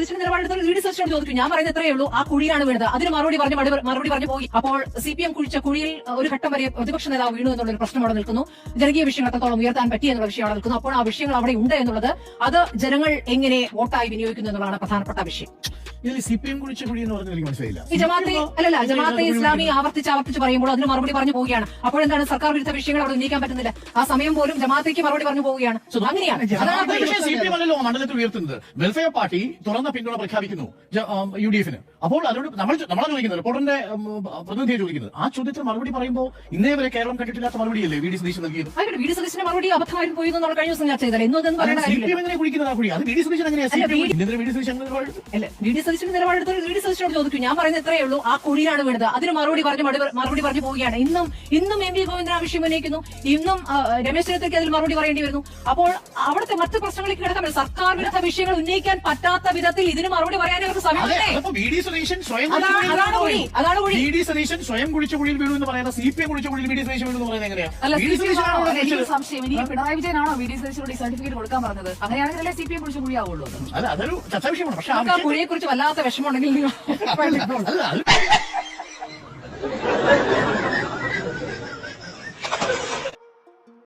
സതീശൻ നിലപാടെടുത്തത് വീട് ഡി സതീശനോട് ചോദിച്ചു ഞാൻ പറയുന്നത് എത്രയേ ഉള്ളൂ. ആ കുഴിയാണ് വീണത്. അതിന് മറുപടി പറഞ്ഞ് മറുപടി പറഞ്ഞു പോയി. അപ്പോൾ സി പി എം കുഴിച്ച കുഴിയിൽ ഒരു ഘട്ടം വരെ പ്രതിപക്ഷ നേതാവ് വീണു എന്നുള്ള ഒരു പ്രശ്നം അവിടെ നിൽക്കുന്നു. ജനകീയ വിഷയങ്ങൾ എത്രത്തോളം ഉയർത്താൻ പറ്റി എന്നുള്ള വിഷയം അവിടെ നിൽക്കുന്നു. അപ്പോൾ ആ വിഷയങ്ങൾ അവിടെ ഉണ്ട് എന്നുള്ളത് അത് ജനങ്ങൾ എങ്ങനെ വോട്ടായി വിനിയോഗിക്കുന്നു എന്നുള്ളതാണ് പ്രധാനപ്പെട്ട വിഷയം. ഇതിൽ സി പി എം കുഴിച്ച കുഴി എന്ന് പറഞ്ഞാൽ എനിക്ക് മനസ്സിലായില്ല. ഈ ജമാഅത്തെ അല്ലല്ല ജമാഅത്തെ ഇസ്ലാമി ആവർത്തിച്ച് ആവർത്തിച്ച് പറയുമ്പോൾ അതിന് മറുപടി പറഞ്ഞു പോവുകയാണ്. അപ്പോഴെന്താണ് സർക്കാർ വിരുദ്ധ വിഷയങ്ങൾ അവിടെ ഉന്നയിക്കാൻ പറ്റുന്നില്ല? ആ സമയം പോലും ജമാഅത്തേക്ക് മറുപടി പറഞ്ഞു പോവുകയാണ്. അങ്ങനെയാണ്. സി പി എം അല്ലല്ലോ മണ്ഡലത്തിൽ ഉയർത്തുന്നത്. വെൽഫെയർ പാർട്ടി തുറന്ന പിന്തുണ പ്രഖ്യാപിക്കുന്നു യു ഡി എഫിന് അപ്പോൾ അതിനോട് നമ്മൾ നമ്മൾ ചോദിക്കുന്നത് റിപ്പോർട്ടറിന്റെ പ്രതിനിധിയെ ചോദിക്കുന്നത്. ആ ചോദ്യത്തിന് മറുപടി പറയുമ്പോൾ ഇന്നേ വരെ കേരളം കണ്ടിട്ടില്ലാത്ത മറുപടിയല്ലേ വി ഡി സതീശൻ നൽകിയത്? വി ഡി സതീശന്റെ മറുപടി അബദ്ധമായിരുന്നു പോയി നമ്മൾ കഴിഞ്ഞ ദിവസം ചർച്ച ചെയ്താൽ എന്നും അതെന്ന് പറയേണ്ട സി പി കാര്യമില്ല. എം എങ്ങനെ കുഴിക്കുന്നത് ആ അത് വി ഡി സതീശൻ എങ്ങനെയാ സി അല്ല, P V- M V D Satheesan അങ്ങനെ നിലപാടെടുത്ത് വി ഡി സതീശന്റെ സതീശനോട് ചോദിച്ചു ഞാൻ പറയുന്നത് എത്രയേ ഉള്ളൂ. ആ കുഴിയിലാണ് വീണത്. അതിന് മറുപടി പറഞ്ഞ് മറുപടി പറഞ്ഞു പോവുകയാണ്. ഇന്നും ഇന്നും എം വി ഗോവിന്ദൻ ആവശ്യം ഉന്നയിക്കുന്നു ഇന്നും രമേശ് ചെന്നിത്തലയ്ക്ക് അതിൽ മറുപടി പറയേണ്ടി വരുന്നു. അപ്പോൾ അവിടുത്തെ മറ്റ് പ്രശ്നങ്ങളിലേക്ക് കിടക്കാൻ. സർക്കാർ വിരുദ്ധ വിഷയങ്ങൾ ഉന്നയിക്കാൻ പറ്റാത്ത വിധത്തിൽ ഇതിന് മറുപടി പറയാൻ അവർക്ക് സമയം സ്വയം കുഴിച്ച കുഴിയിൽ വീണു എന്ന് പറയുന്ന സി പി എം കുഴിച്ച കുഴിയിൽ വി ഡി സതീശൻ വീണു എന്ന് പറയുന്നത് എങ്ങനെയാ? അല്ല V C D P M സതീശനാണോ ആണോ? ഇവിടെ എനിക്ക് സംശയം. ഇനി പിണറായി വിജയനാണോ വി ഡി സതീശനോട് സർട്ടിഫിക്കറ്റ് കൊടുക്കാൻ പറഞ്ഞത്? അങ്ങനെയാണെങ്കിൽ സി പി എം കുഴിച്ച കുഴിയാവുള്ളൂ അതൊരു ചർച്ചാ വിഷയമാണ്. പക്ഷേ കുഴിയെ കുറിച്ച് വല്ലാത്ത വിഷമമുണ്ടെങ്കിൽ